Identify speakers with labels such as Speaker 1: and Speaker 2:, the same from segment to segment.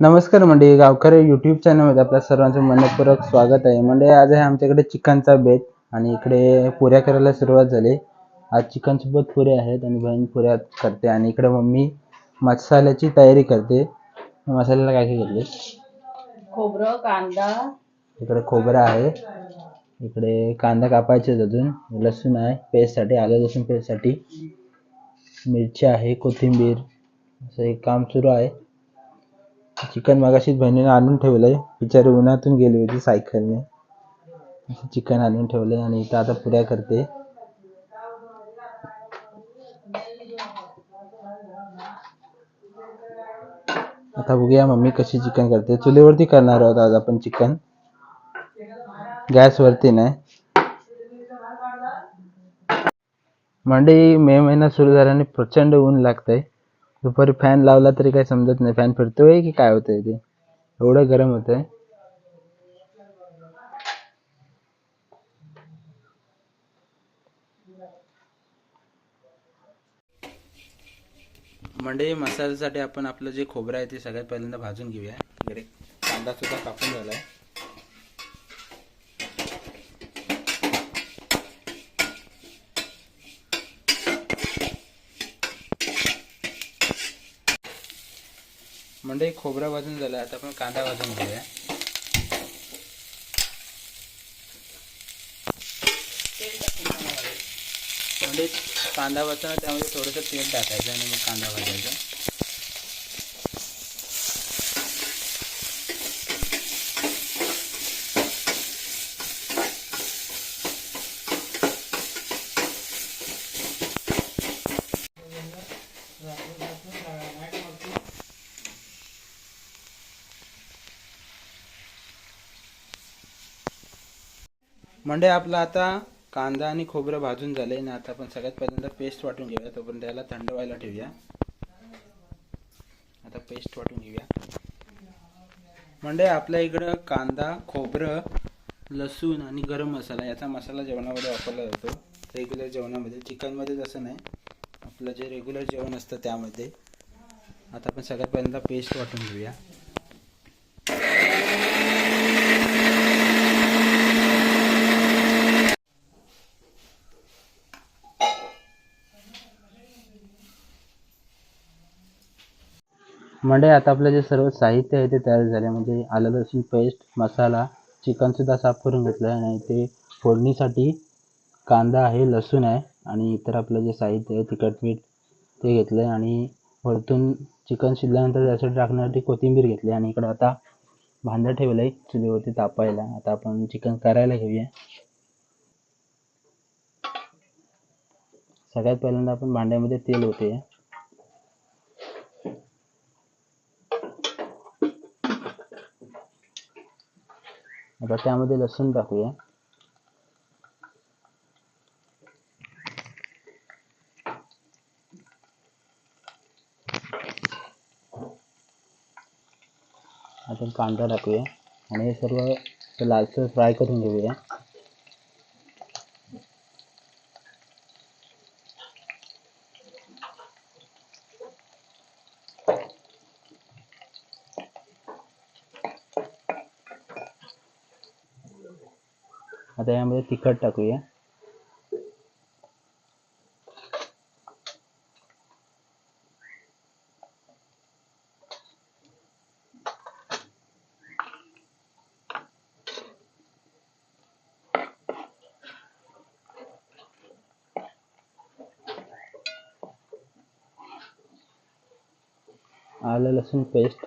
Speaker 1: नमस्कार मंडळी गावकर यूट्यूब चॅनलमध्ये आपल्या सर्वांचं मनपूर्वक स्वागत आहे. मंडळी आज आहे आमच्याकडे चिकनचा बेत आणि इकडे पुऱ्या करायला सुरुवात झाली. आज चिकन सोबत पुऱ्या आहेत आणि बहीण पुऱ्या करते आणि इकडे मम्मी मसाल्याची तयारी करते. मसाल्याला काय काय घेतले
Speaker 2: खोबरं कांदा.
Speaker 1: इकडे खोबरं आहे. इकडे कांदा कापायचे अजून. लसूण आहे पेस्टसाठी आलं लसूण पेस्टसाठी. मिरची आहे कोथिंबीर. असं एक काम सुरू आहे. चिकन मगाशीच आणून ठेवलंय. बिचारी उन्हातून गेली होती सायकलने. चिकन इथं आता पुऱ्या करते. आता बघूया मम्मी कशी चिकन करते. चुलीवरती करणार आहोत आज आपण चिकन. गॅसवरती नाही. मंडई मे महिना सुरू झाल्याने प्रचंड ऊन लागतंय. दुपारी फॅन लावला तरी काही समजत नाही. फॅन फिरतोय की काय होतंय ते? एवढं गरम होतंय. मंडई मसाल्यासाठी आपण आपलं जे खोबरं आहे ते सगळ्यात पहिल्यांदा भाजून घेऊया. कांदा सुद्धा कापून झाला आहे मंडई खोबरं वाजून झालं आता आपण कांदा वाजून घेऊया. म्हणजे कांदा भाजताना त्यामध्ये थोडंसं तेल टाकायचं आणि मग कांदा भाजायचा. म्हणजे आपला आता कांदा आणि खोबरं भाजून झाले ना आता आपण सगळ्यात पहिल्यांदा पेस्ट वाटून घेऊया. तोपर्यंत त्याला थंड व्हायला ठेवूया. आता पेस्ट वाटून घेऊया. म्हणजे आपल्या इकडं कांदा खोबरं लसूण आणि गरम मसाला याचा मसाला जेवणामध्ये वापरला जातो. रेग्युलर जेवणामध्ये. चिकनमध्ये तसं नाही. आपलं जे रेग्युलर जेवण असतं त्यामध्ये. आता आपण सगळ्यात पहिल्यांदा पेस्ट वाटून घेऊया. म्हणजे आता आपलं जे सर्व साहित्य आहे ते तयार झाले म्हणजे आलं लसूण पेस्ट मसाला चिकन सुद्धा साफ करून घेतलं आहे आणि ते फोडणीसाठी कांदा आहे लसूण आहे आणि इतर आपलं जे साहित्य आहे तिखट मीठ ते घेतलं आहे आणि वरतून चिकन शिजल्यानंतर त्यासाठी टाकण्यासाठी कोथिंबीर घेतली आणि इकडं आता भांडं ठेवलं आहे चुलीवरती तापायला. आता आपण चिकन करायला घेऊया. सगळ्यात पहिल्यांदा आपण भांड्यामध्ये तेल होते आता त्यामध्ये लसूण टाकूया. आता कांदा टाकूया. आणि हे सर्व लालसर फ्राय करून घेऊया. आता यामध्ये तिखट टाकूया आलं लसूण पेस्ट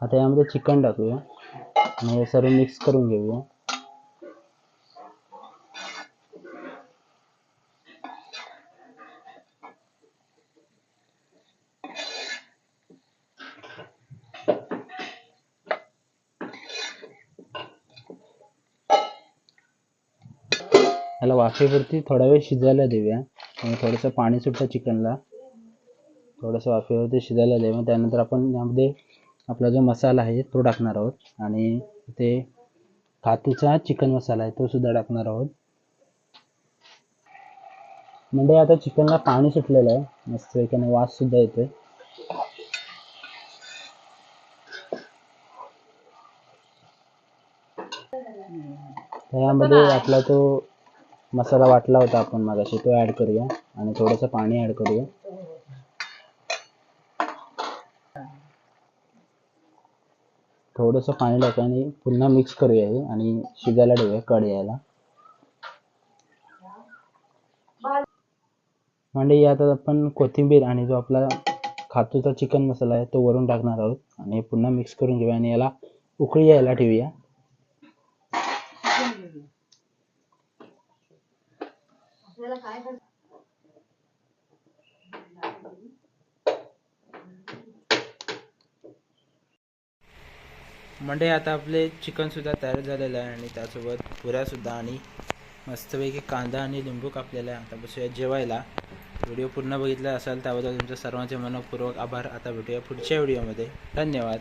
Speaker 1: आता यामध्ये चिकन टाकूया. आणि हे सर्व मिक्स करून घेऊया. याला वाफेवरती थोडा वेळ शिजायला देऊया. आणि थोडंसं पाणी सुटतं चिकनला थोडंसं वाफेवरती शिजायला देऊया. त्यानंतर आपण यामध्ये आपला जो मसाला आहे तो टाकणार आहोत. आणि ते खातूचा चिकन मसाला आहे तो सुद्धा टाकणार आहोत. म्हणजे आता चिकनला पाणी सुटलेलं आहे. मस्त एकाने वास सुद्धा येतोय. त्यामध्ये आपला तो मसाला वाटला होता आपण मागाशी. तो ऍड करूया. आणि थोडंसं पाणी ऍड करूया. थोडंसं पाणी टाकूया आणि पुन्हा मिक्स करूया हे आणि शिजायला ठेवूया कड यायला. म्हणजे यात आपण कोथिंबीर आणि जो आपला खातूचा चिकन मसाला आहे तो वरून टाकणार आहोत आणि पुन्हा मिक्स करून घेऊया आणि याला उकळी यायला ठेवूया. म्हणजे आता आपले चिकनसुद्धा तयार झालेलं आहे आणि त्यासोबत पुऱ्यासुद्धा आणि मस्तपैकी कांदा आणि लिंबू कापलेला आहे. आता बसूया जेवायला. व्हिडिओ पूर्ण बघितला असाल त्याबद्दल तुमच्या सर्वांचे मनपूर्वक आभार. आता भेटूया पुढच्या व्हिडिओमध्ये. धन्यवाद.